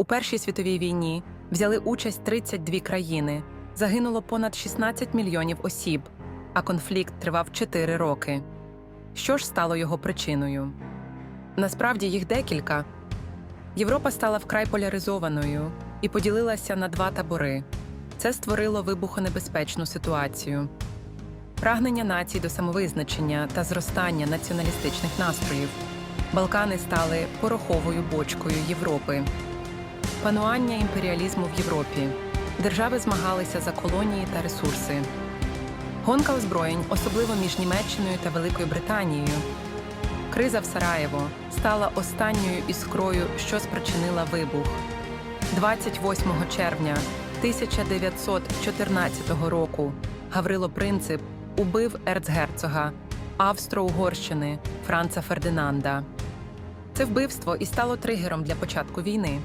У Першій світовій війні взяли участь 32 країни, загинуло понад 16 мільйонів осіб, а конфлікт тривав 4 роки. Що ж стало його причиною? Насправді їх декілька. Європа стала вкрай поляризованою і поділилася на два табори. Це створило вибухонебезпечну ситуацію. Прагнення націй до самовизначення та зростання націоналістичних настроїв. Балкани стали пороховою бочкою Європи. Панування імперіалізму в Європі. Держави змагалися за колонії та ресурси. Гонка озброєнь, особливо між Німеччиною та Великою Британією. Криза в Сараєво стала останньою іскрою, що спричинила вибух. 28 червня 1914 року Гаврило Принцип убив ерцгерцога Австро-Угорщини Франца Фердинанда. Це вбивство і стало тригером для початку війни.